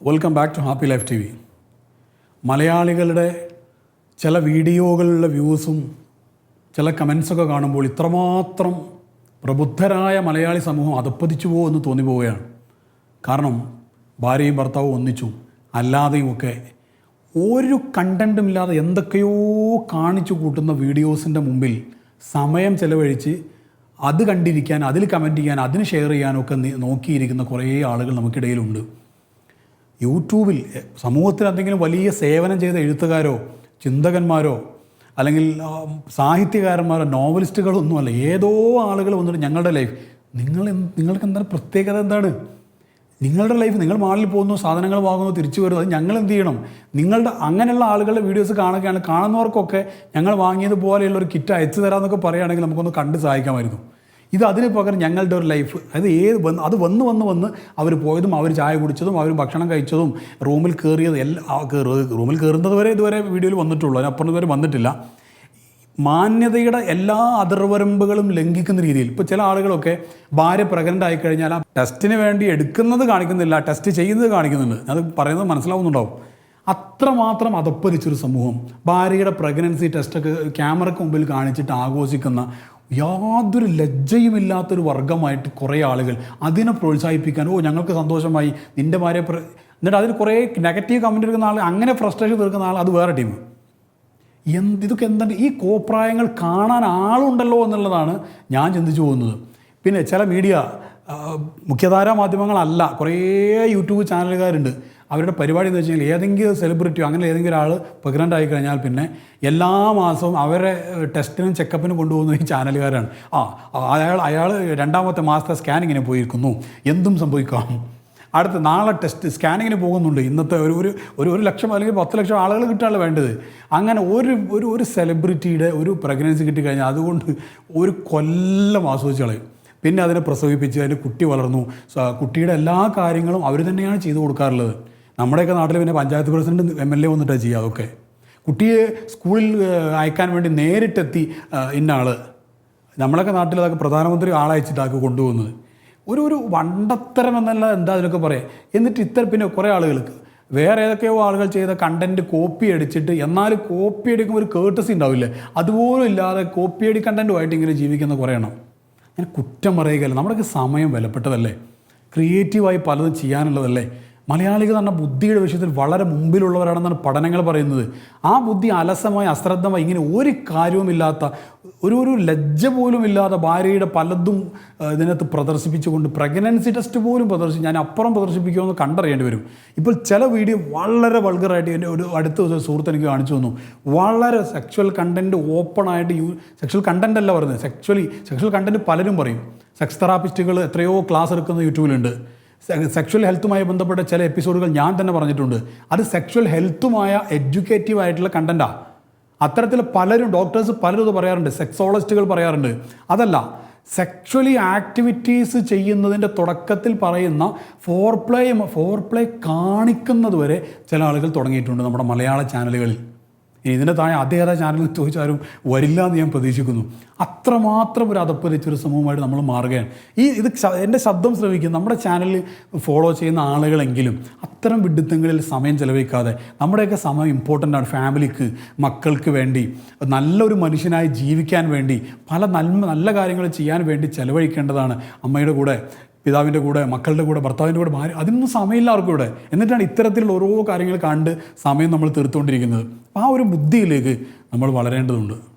Welcome back to happy life TV V മലയാളികളുടെ ചില വീഡിയോകളിലെ വ്യൂസും ചില കമൻസൊക്കെ കാണുമ്പോൾ ഇത്രമാത്രം പ്രബുദ്ധരായ മലയാളി സമൂഹം അതപ്പതിച്ചു പോകുമെന്ന് തോന്നിപ്പോവുകയാണ് കാരണം ഭാര്യയും ഭർത്താവും ഒന്നിച്ചു. അല്ലാതെയും ഒക്കെ ഒരു കണ്ടന്റും ഇല്ലാതെ എന്തൊക്കെയോ കാണിച്ചു കൂട്ടുന്ന വീഡിയോസിന്റെ മുമ്പിൽ സമയം ചിലവഴിച്ച് അത് കണ്ടിരിക്കാൻ അതിൽ കമന്റ് ചെയ്യാൻ അതിന് ഷെയർ ചെയ്യാനൊക്കെ നോക്കിയിരിക്കുന്ന കുറേ ആളുകൾ നമുക്കിടയിലുണ്ട്. യൂട്യൂബിൽ സമൂഹത്തിൽ എന്തെങ്കിലും വലിയ സേവനം ചെയ്ത എഴുത്തുകാരോ ചിന്തകന്മാരോ അല്ലെങ്കിൽ സാഹിത്യകാരന്മാരോ നോവലിസ്റ്റുകളോ ഒന്നുമല്ല ഏതോ ആളുകൾ വന്നിട്ട് ഞങ്ങളുടെ ലൈഫ് നിങ്ങൾ നിങ്ങൾക്ക് എന്താണ് പ്രത്യേകത എന്താണ്? നിങ്ങളുടെ ലൈഫ് നിങ്ങൾ മാളിൽ പോകുന്നു സാധനങ്ങൾ വാങ്ങുന്നു തിരിച്ചു വരുന്നു അത് ഞങ്ങൾ എന്ത് ചെയ്യണം? നിങ്ങളുടെ അങ്ങനെയുള്ള ആളുകളുടെ വീഡിയോസ് കാണുകയാണ് കാണുന്നവർക്കൊക്കെ ഞങ്ങൾ വാങ്ങിയതുപോലെയുള്ള ഒരു കിറ്റ് അയച്ചു തരാമെന്നൊക്കെ പറയുകയാണെങ്കിൽ നമുക്കൊന്ന് കണ്ട് സഹായിക്കാമായിരുന്നു. ഇത് അതിന് പകരം ഞങ്ങളുടെ ഒരു ലൈഫ് അത് ഏത് വന്ന് അത് വന്ന് വന്ന് വന്ന് അവർ പോയതും അവർ ചായ കുടിച്ചതും അവർ ഭക്ഷണം കഴിച്ചതും റൂമിൽ കയറിയത് എല്ലാം റൂമിൽ കയറുന്നത് വരെ ഇതുവരെ വീഡിയോയിൽ വന്നിട്ടുള്ളൂ. അതിനപ്പുറം ഇതുവരെ വന്നിട്ടില്ല. മാന്യതയുടെ എല്ലാ അതിർവരമ്പുകളും ലംഘിക്കുന്ന രീതിയിൽ ഇപ്പോൾ ചില ആളുകളൊക്കെ ഭാര്യ പ്രഗ്നന്റ് ആയി കഴിഞ്ഞാൽ ആ ടെസ്റ്റിന് വേണ്ടി എടുക്കുന്നത് കാണിക്കുന്നില്ല ടെസ്റ്റ് ചെയ്യുന്നത് കാണിക്കുന്നുണ്ട്. അത് പറയുന്നത് മനസ്സിലാവുന്നുണ്ടാവും. അത്രമാത്രം അതപ്പതിച്ചൊരു സമൂഹം. ഭാര്യയുടെ പ്രഗ്നൻസി ടെസ്റ്റൊക്കെ ക്യാമറയ്ക്ക് മുമ്പിൽ കാണിച്ചിട്ട് ആഘോഷിക്കുന്ന യാതൊരു ലജ്ജയുമില്ലാത്തൊരു വർഗമായിട്ട് കുറേ ആളുകൾ അതിനെ പ്രോത്സാഹിപ്പിക്കാൻ ഓ ഞങ്ങൾക്ക് സന്തോഷമായി നിന്റെ പ്ര എന്നിട്ട് അതിൽ കുറേ നെഗറ്റീവ് കമന്റ് എടുക്കുന്ന ആൾ അങ്ങനെ ഫ്രസ്ട്രേഷൻ തീർക്കുന്ന ആൾ അത് വേറെ ടീം എന്ത് ഇതൊക്കെ എന്താണ് ഈ കോപ്രായങ്ങൾ കാണാൻ ആളുണ്ടല്ലോ എന്നുള്ളതാണ് ഞാൻ ചിന്തിച്ചു പോകുന്നത്. പിന്നെ ചില മീഡിയ മുഖ്യധാരാ മാധ്യമങ്ങളല്ല കുറേ യൂട്യൂബ് ചാനലുകാരുണ്ട്. അവരുടെ പരിപാടി എന്ന് വെച്ച് കഴിഞ്ഞാൽ ഏതെങ്കിലും സെലിബ്രിറ്റിയോ അങ്ങനെ ഏതെങ്കിലും ഒരാൾ പ്രഗ്നന്റ് ആയി കഴിഞ്ഞാൽ പിന്നെ എല്ലാ മാസവും അവരെ ടെസ്റ്റിനും ചെക്കപ്പിനും കൊണ്ടുപോകുന്ന ഈ ചാനലുകാരാണ്. ആ അയാൾ അയാൾ രണ്ടാമത്തെ മാസത്തെ സ്കാനിങ്ങിന് പോയിരിക്കുന്നു. എന്തും സംഭവിക്കാം. അടുത്ത നാളെ ടെസ്റ്റ് സ്കാനിങ്ങിന് പോകുന്നുണ്ട്. ഇന്നത്തെ ഒരു ഒരു ഒരു ഒരു ലക്ഷം അല്ലെങ്കിൽ പത്ത് ലക്ഷം ആളുകൾ കിട്ടാനുള്ള വേണ്ടത്. അങ്ങനെ ഒരു ഒരു ഒരു സെലിബ്രിറ്റിയുടെ ഒരു പ്രഗ്നൻസി കിട്ടിക്കഴിഞ്ഞാൽ അതുകൊണ്ട് ഒരു കൊല്ലം ആസ്വദിച്ച് കളയും. പിന്നെ അതിനെ പ്രസവിപ്പിച്ച് അതിന് കുട്ടി വളർന്നു. കുട്ടിയുടെ എല്ലാ കാര്യങ്ങളും അവർ തന്നെയാണ് ചെയ്തു കൊടുക്കാറുള്ളത്. നമ്മുടെയൊക്കെ നാട്ടിൽ പിന്നെ panchayat president M L A വന്നിട്ടാണ് ചെയ്യുക അതൊക്കെ കുട്ടിയെ സ്കൂളിൽ അയക്കാൻ വേണ്ടി നേരിട്ടെത്തി ഇന്ന ആൾ നമ്മളൊക്കെ നാട്ടിൽ അതൊക്കെ പ്രധാനമന്ത്രി ആളയച്ചിട്ടാക്കി കൊണ്ടുപോകുന്നത്. ഒരു ഒരു വണ്ടത്തരം എന്നല്ല എന്താ അതിനൊക്കെ പറയാം. എന്നിട്ട് ഇത്തരം പിന്നെ കുറേ ആളുകൾക്ക്. വേറെ ഏതൊക്കെയോ ആളുകൾ ചെയ്ത കണ്ടന്റ് കോപ്പി അടിച്ചിട്ട് എന്നാൽ കോപ്പി അടിക്കുമ്പോൾ ഒരു കേട്ടസി ഉണ്ടാവില്ലേ? അതുപോലും ഇല്ലാതെ കോപ്പി അടി കണ്ടന്റുമായിട്ട് ഇങ്ങനെ ജീവിക്കുന്ന കുറേ എണ്ണം. ഞാൻ കുറ്റം പറയുകയല്ല. നമ്മുടെയൊക്കെ സമയം വിലപ്പെട്ടതല്ലേ? ക്രിയേറ്റീവായി പലതും ചെയ്യാനുള്ളതല്ലേ? മലയാളികൾ പറഞ്ഞാൽ ബുദ്ധിയുടെ വിഷയത്തിൽ വളരെ മുമ്പിലുള്ളവരാണെന്നാണ് പഠനങ്ങൾ പറയുന്നത്. ആ ബുദ്ധി അലസമായി അശ്രദ്ധമായി ഇങ്ങനെ ഒരു കാര്യവുമില്ലാത്ത ഒരു ഒരു ലജ്ജ പോലും ഇല്ലാതെ ഭാര്യയുടെ പലതും ഇതിനകത്ത് പ്രദർശിപ്പിച്ചുകൊണ്ട് പ്രഗ്നൻസി ടെസ്റ്റ് പോലും പ്രദർശിപ്പിച്ച് ഞാൻ അപ്പുറം പ്രദർശിപ്പിക്കുമെന്ന് കണ്ടറിയേണ്ടി വരും. ഇപ്പോൾ ചില വീഡിയോ വളരെ വൾഗറായിട്ട് എന്റെ ഒരു അടുത്ത ദിവസം സുഹൃത്ത് എനിക്ക് കാണിച്ചു തന്നു. വളരെ സെക്ഷൽ കണ്ടന്റ് ഓപ്പണായിട്ട് യൂ സെക്ഷൽ കണ്ടന്റ് അല്ല പറയുന്നത് സെക്ഷലി സെക്ഷൽ കണ്ടന്റ് പലരും പറയും. സെക്സ് തെറാപ്പിസ്റ്റുകൾ എത്രയോ ക്ലാസ് എടുക്കുന്ന യൂട്യൂബിലുണ്ട്. സെക്ഷൽ ഹെൽത്തുമായി ബന്ധപ്പെട്ട ചില എപ്പിസോഡുകൾ ഞാൻ തന്നെ പറഞ്ഞിട്ടുണ്ട്. അത് സെക്ഷൽ ഹെൽത്തുമായ എഡ്യൂക്കേറ്റീവ് ആയിട്ടുള്ള കണ്ടന്റാണ് അത്തരത്തിൽ പലരും ഡോക്ടേഴ്സ് പലരും ഇത് പറയാറുണ്ട് സെക്സോളജിസ്റ്റുകൾ പറയാറുണ്ട്. അതല്ല സെക്ഷലി ആക്ടിവിറ്റീസ് ചെയ്യുന്നതിന്റെ തുടക്കത്തിൽ പറയുന്ന ഫോർ പ്ലേ ഫോർ പ്ലേ കാണിക്കുന്നത് വരെ ചില ആളുകൾ തുടങ്ങിയിട്ടുണ്ട് നമ്മുടെ മലയാള ചാനലുകളിൽ ഇതിന്റെ താഴെ അതേതാ ചാനലിൽ ചോദിച്ചാലും വരില്ല എന്ന് ഞാൻ പ്രതീക്ഷിക്കുന്നു. അത്രമാത്രം ഒരു അതപ്പതിച്ചൊരു സമൂഹമായിട്ട് നമ്മൾ മാറുകയാണ്. ഈ ഇത് എന്റെ ശബ്ദം ശ്രമിക്കും നമ്മുടെ ചാനലിൽ ഫോളോ ചെയ്യുന്ന ആളുകളെങ്കിലും അത്തരം വിഡിത്തങ്ങളിൽ സമയം ചെലവഴിക്കാതെ നമ്മുടെയൊക്കെ സമയം ഇമ്പോർട്ടന്റ് ആണ്. ഫാമിലിക്ക് മക്കൾക്ക് വേണ്ടി നല്ലൊരു മനുഷ്യനായി ജീവിക്കാൻ വേണ്ടി പല നന്മ നല്ല കാര്യങ്ങൾ ചെയ്യാൻ വേണ്ടി ചെലവഴിക്കേണ്ടതാണ് അമ്മയുടെ കൂടെ പിതാവിന്റെ കൂടെ മക്കളുടെ കൂടെ ഭർത്താവിന്റെ കൂടെ ഭാര്യ അതിനൊന്നും സമയമില്ല ആർക്കും ഇവിടെ. എന്നിട്ടാണ് ഇത്തരത്തിലുള്ള ഓരോ കാര്യങ്ങൾ കണ്ട് സമയം നമ്മൾ തീർത്തുകൊണ്ടിരിക്കുന്നത്. അപ്പോൾ ആ ഒരു ബുദ്ധിയിലേക്ക് നമ്മൾ വളരേണ്ടതുണ്ട്.